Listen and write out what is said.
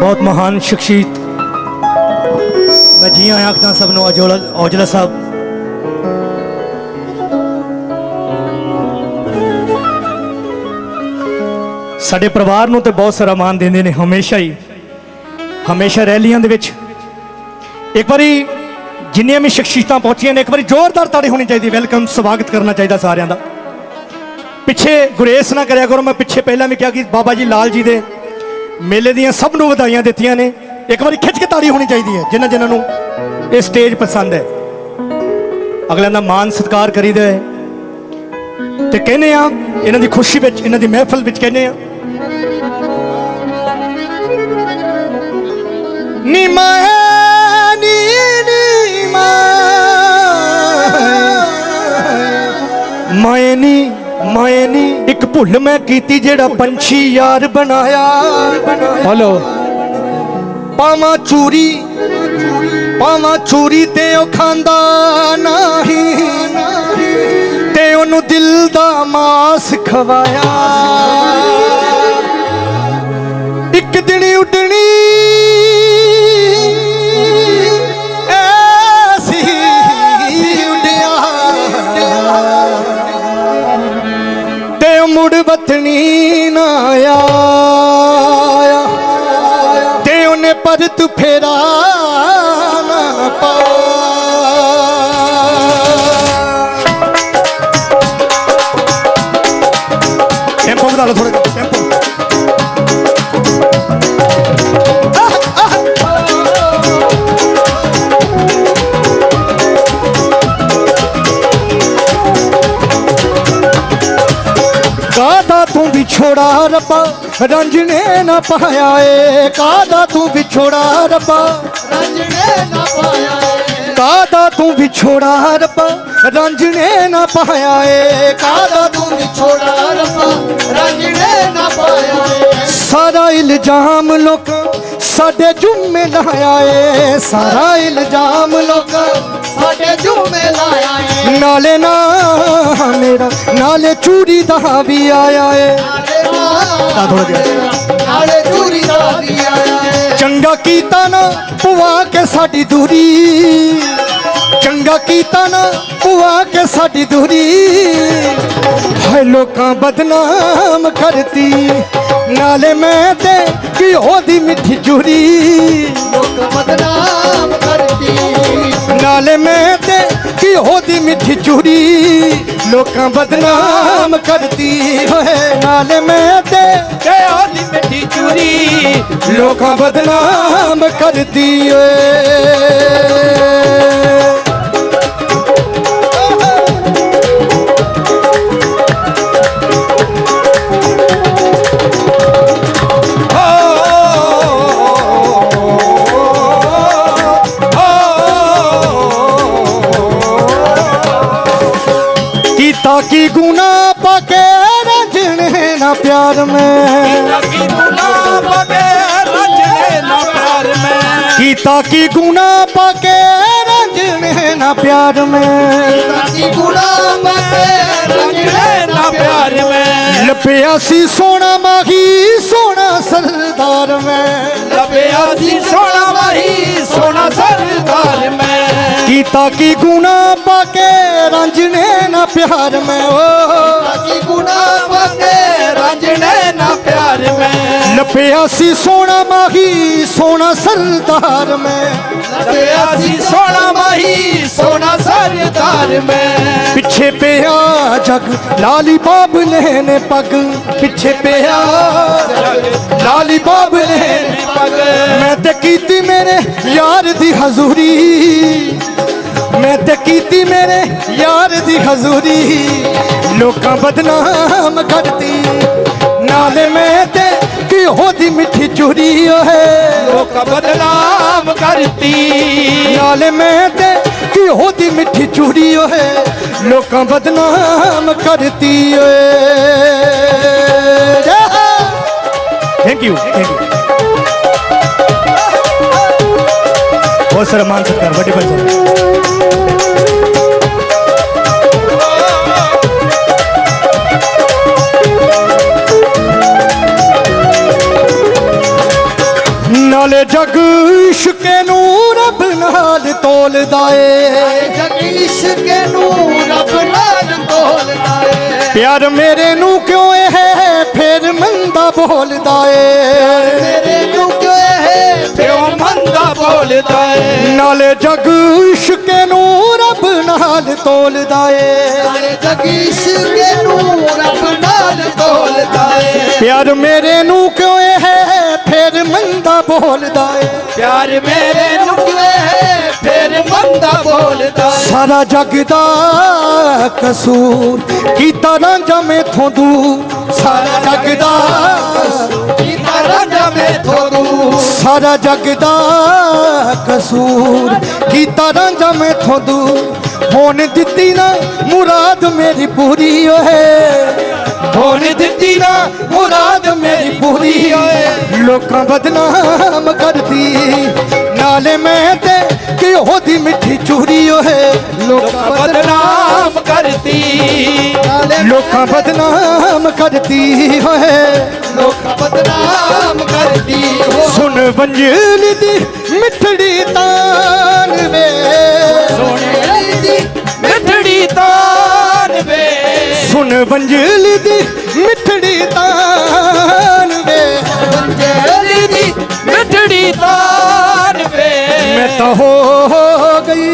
ਬਹੁਤ ਮਹਾਨ ਸ਼ਖਸੀਅਤ। ਮੈਂ ਜੀ ਆਇਆਂ ਆਖਦਾ ਸਭ ਨੂੰ ਅਜੋਲਾ ਔਜਲਾ ਸਾਹਿਬ। ਸਾਡੇ ਪਰਿਵਾਰ ਨੂੰ ਤੇ ਬਹੁਤ ਸਾਰਾ ਮਾਣ ਦਿੰਦੇ ਨੇ, ਹਮੇਸ਼ਾ ਹੀ। ਹਮੇਸ਼ਾ ਰੈਲੀਆਂ ਦੇ ਵਿੱਚ। ਇੱਕ ਵਾਰੀ ਜਿੰਨੀਆਂ ਵੀ ਸ਼ਖਸੀਅਤਾਂ ਪਹੁੰਚੀਆਂ ਨੇ, ਇੱਕ ਵਾਰੀ ਜ਼ੋਰਦਾਰ ਤਾੜੀ ਹੋਣੀ ਚਾਹੀਦੀ, ਵੈਲਕਮ, ਸਵਾਗਤ ਕਰਨਾ ਚਾਹੀਦਾ ਸਾਰਿਆਂ ਦਾ। ਪਿੱਛੇ ਗੁਰੇਸ ਨਾ ਕਰਿਆ ਕਰੋ, ਮੈਂ ਪਿੱਛੇ ਪਹਿਲਾਂ ਵੀ ਕਿਹਾ ਕਿ ਬਾਬਾ ਜੀ ਲਾਲ ਜੀ ਦੇ ਮੇਲੇ ਦੀਆਂ ਸਭ ਨੂੰ ਵਧਾਈਆਂ ਦਿੱਤੀਆਂ ਨੇ। ਇੱਕ ਵਾਰੀ ਖਿੱਚ ਕੇ ਤਾੜੀ ਹੋਣੀ ਚਾਹੀਦੀ ਹੈ, ਜਿਨ੍ਹਾਂ ਜਿਨ੍ਹਾਂ ਨੂੰ ਇਹ ਸਟੇਜ ਪਸੰਦ ਹੈ। ਅਗਲਿਆਂ ਦਾ ਮਾਨ ਸਤਿਕਾਰ ਕਰੀਦਾ ਹੈ। ਤੇ ਕਹਿੰਦੇ ਆ ਇਹਨਾਂ ਦੀ ਖੁਸ਼ੀ ਵਿੱਚ, ਇਹਨਾਂ ਦੀ ਮਹਿਫਲ ਵਿੱਚ ਕਹਿੰਦੇ ਆ ਨੀ ਨੀ ਨੀ ਮਾਏ ਨੀ ਮਾਏ ਨੀ ਇੱਕ ਭੁੱਲ ਮੈਂ ਕੀਤੀ ਜਿਹੜਾ ਪੰਛੀ ਯਾਰ ਬਣਾਇਆ। ਹਲੋ। ਪਾਵਾਂ ਚੂਰੀ ਪਾਵਾਂ ਚੂਰੀ ਤੇ ਉਹ ਖਾਂਦਾ ਨਹੀਂ। ਤੇ ਉਹਨੂੰ ਦਿਲ ਦਾ ਮਾਸ ਖਵਾਇਆ। ਇੱਕ ਦਿਨ ਉੱਡਣੀ ਵਿਛੋੜਾ ਰੱਬਾ ਰੰਜਣੇ ਨਾ ਪਾਇਆ ਏ। ਕਾਦਾ ਤੂੰ ਵਿਛੋੜਾ ਰੱਬਾ? ਰੰਜਣੇ ਨਾ ਪਾਇਆ ਏ। ਕਾਦਾ ਤੂੰ ਵਿਛੋੜਾ ਰੱਬਾ? ਰੰਜਣੇ ਨਾ ਪਾਇਆ ਏ। ਕਾਦਾ ਤੂੰ ਵਿਛੋੜਾ ਰੱਬਾ? ਰੰਜਣੇ ਨਾ ਪਾਇਆ ਏ। ਸਾਰਾ ਇਲਜ਼ਾਮ ਲੋਕਾਂ ਸਾਡੇ ਜੁੰਮੇ ਲਾਇਆ ਏ। ਸਾਰਾ ਇਲਜ਼ਾਮ ਲੋਕਾਂ ਸਾਡੇ ਝੂਮੇ ਲਾਇਆ ਏ। ਨਾਲੇ ਨਾ ਮੇਰਾ ਨਾਲੇ ਚੂੜੀ ਦਾ ਵੀ ਆਇਆ ਏ। ਨਾਲੇ ਥੋੜ੍ਹਾ ਜਿਹਾ। ਨਾਲੇ ਚੂਰੀ ਦਾ ਵੀ ਆਇਆ ਏ। ਚੰਗਾ ਕੀਤਾ ਨਾ ਪੁਆ ਕੇ ਸਾਡੀ ਦੂਰੀ। ਚੰਗਾ ਕੀਤਾ ਨਾ ਪੁਆ ਕੇ ਸਾਡੀ ਦੂਰੀ। ਹਾਏ ਲੋਕਾਂ ਬਦਨਾਮ ਕਰਤੀ। ਨਾਲੇ ਮੈਂ ਤੇ ਕੀ ਉਹਦੀ ਮਿੱਠੀ ਚੂਰੀ। ਲੋਕ ਬਦਨਾਮ ਕਰਦੀ ਨਾਲੇ ਮੈਂ ਤੇ ਕੀ ਉਹਦੀ ਮਿੱਠੀ ਚੂਰੀ। ਲੋਕਾਂ ਬਦਨਾਮ ਕਰਤੀ ਹੋਏ ਨਾਲੇ ਮੈਂ ਤੇ ਉਹਦੀ ਮਿੱਠੀ ਚੂਰੀ। ਲੋਕਾਂ ਬਦਨਾਮ ਕਰਦੀ ਓਏ। ਕੀਤਾ ਕੀ ਗੁਨਾ ਪਾਕੇ ਰੰਜਣੇ ਨਾ ਪਿਆਰ ਮੈਂ। ਕੀਤਾ ਕੀ ਗੁਨਾ ਪਾਕੇ ਰੰਜਣੇ ਨਾ ਪਿਆਰ ਮੈਂ। ਸਾਡੀ ਗੁਲਾਮ ਤੇ ਰੰਜਣੇ ਨਾ ਪਿਆਰ ਮੈਂ। ਲੱਭਿਆ ਸੀ ਸੋਹਣਾ ਮਾਹੀ ਸੋਹਣਾ ਸਰਦਾਰ ਮੈਂ। ਲੱਭਿਆ ਸੀ ਸੋਹਣਾ ਗੁਨਾ ਰੰਜਣੇ ਨਾ ਪਿਆਰ ਮੈਂ ਓ। ਸਾਡੀ ਗੁਲਾਮ ਤੇ ਰੰਜਣੇ ਨਾ ਪਿਆਰ ਮੈਂ। ਲੱਭਿਆ ਸੀ ਸੋਹਣਾ ਮਾਹੀ ਸੋਹਣਾ ਸਰਦਾਰ ਮੈਂ। ਲੱਭਿਆ ਸੀ ਸੋਹਣਾ ਮਾਹੀ ਸੋਹਣਾ ਸਰਦਾਰ ਮੈਂ। ਪਿੱਛੇ ਪਿਆ ਜਗ ਲਾਲੀ ਬਾਬਲੇ ਨੇ ਪੱਗ। ਪਿੱਛੇ ਪਿਆ ਲਾਲੀ ਬਾਬਲੇ ਨੇ ਪਗ। ਮੈਂ ਤੇ ਕੀਤੀ ਮੇਰੇ ਯਾਰ ਦੀ ਹਜ਼ੂਰੀ। ਮੈਂ ਤੇ ਕੀਤੀ ਮੇਰੇ ਯਾਰ ਦੀ ਹਜ਼ੂਰੀ। ਲੋਕਾਂ ਬਦਨਾਮ ਕਰਦੀ ਨਾਲੇ ਮੈਂ ਤੇ ਕੀ ਉਹਦੀ ਮਿੱਠੀ ਚੂਰੀ ਓਏ ਲੋਕ ਬਦਨਾਮ ਕਰਤੀ। ਨਾਲੇ ਮੈਂ ਤੇ ਕੀ ਉਹਦੀ ਮਿੱਠੀ ਚੂੜੀ ਓਏ ਲੋਕਾਂ ਬਦਨਾਮ ਕਰਤੀ ਓਏ ਥੈਂਕ ਯੂ ਥੈਂਕ ਯੂ ਬਹੁਤ ਸਾਰਾ ਮਾਨ ਸਤਿਕਾਰ ਵੱਡੇ ਭਾਈ ਸਾਹਿਬ ਨਾਲੇ ਜਗ ਇਸ਼ਕੇ ਨੂੰ ਰੱਬ ਨਾਲ ਤੋਲਦਾ ਏ ਜਗੀਸ਼ ਕੇ ਨੂੰ ਰੱਬ ਨਾਲ ਤੋਲਦਾ ਏ ਪਿਆਰ ਮੇਰੇ ਨੂੰ ਕਿਉਂ ਇਹ ਫੇਰ ਮੰਦਾ ਬੋਲਦਾ ਏ ਨਾਲੇ ਜਗ ਇਸ਼ਕੇ ਨੂੰ ਰੱਬ ਨਾਲ ਤੋਲਦਾ ਏ। ਨਾਲੇ ਜਗੀਸ਼ ਕੇ ਨੂੰ ਰੱਬ ਨਾਲ ਤੋਲਦਾ ਏ। ਪਿਆਰ ਮੇਰੇ ਨੂੰ ਕਿਉਂ ਇਹ ਫੇਰ ਮੰਦਾ ਬੋਲਦਾ ਏ। ਪਿਆਰ ਮੇਰੇ ਨੂੰ ਕਿਉਂ ਇਹ ਫਿਰ ਮੰਦਾ ਬੋਲਦਾ ਏ। ਸਾਰਾ ਜਗ ਦਾ ਕਸੂਰ ਕੀਤਾ ਰਾਂਝਾ ਮੈਥੋਂ ਦੂਰ। ਸਾਰਾ ਸਾਰਾ ਜਗ ਦਾ ਕਸੂਰ ਕੀਤਾ ਰਾਂਝਾ ਮੈਥੋਂ ਦੂਰ। ਹੋਣ ਦਿੱਤੀ ਨਾ ਮੁਰਾਦ ਮੇਰੀ ਪੂਰੀ ਓਏ। ਹੋਣ ਦਿੱਤੀ ਨਾ ਮੁਰਾਦ ਮੇਰੀ ਪੂਰੀ ਓਏ। ਲੋਕਾਂ ਬਦਨਾਮ ਕਰਦੀ। ਨਾਲੇ ਮੈਂ ਤੇ ਕਿ ਉਹਦੀ ਮਿੱਠੀ ਚੂਰੀ ਓਏ। ਲੋਕਾਂ ਬਦਨਾਮ ਕਰਦੀ। ਲੋਕਾਂ ਬਦਨਾਮ ਕਰਦੀ ਹੋਏ ਲੋਕ ਬਦਨਾਮ ਕਰਦੀ ਹੋ ਸੁਣ ਵੰਜਲੀ ਦੀ ਮਿੱਠੜੀ ਤਾਨ ਵੇ। ਸੋਹਣੇ ਦੀ ਮਿੱਠੜੀ ਤਾਨ ਵੇ। ਸੁਣ ਵੰਜਲੀ ਦੀ ਮਿੱਠੜੀ ਤਾਨ ਵੇ। ਜੇਲੀ ਦੀ ਮਿੱਠੜੀ ਤਾਨ ਵੇ। ਮੈਂ ਤਾਂ ਹੋ ਗਈ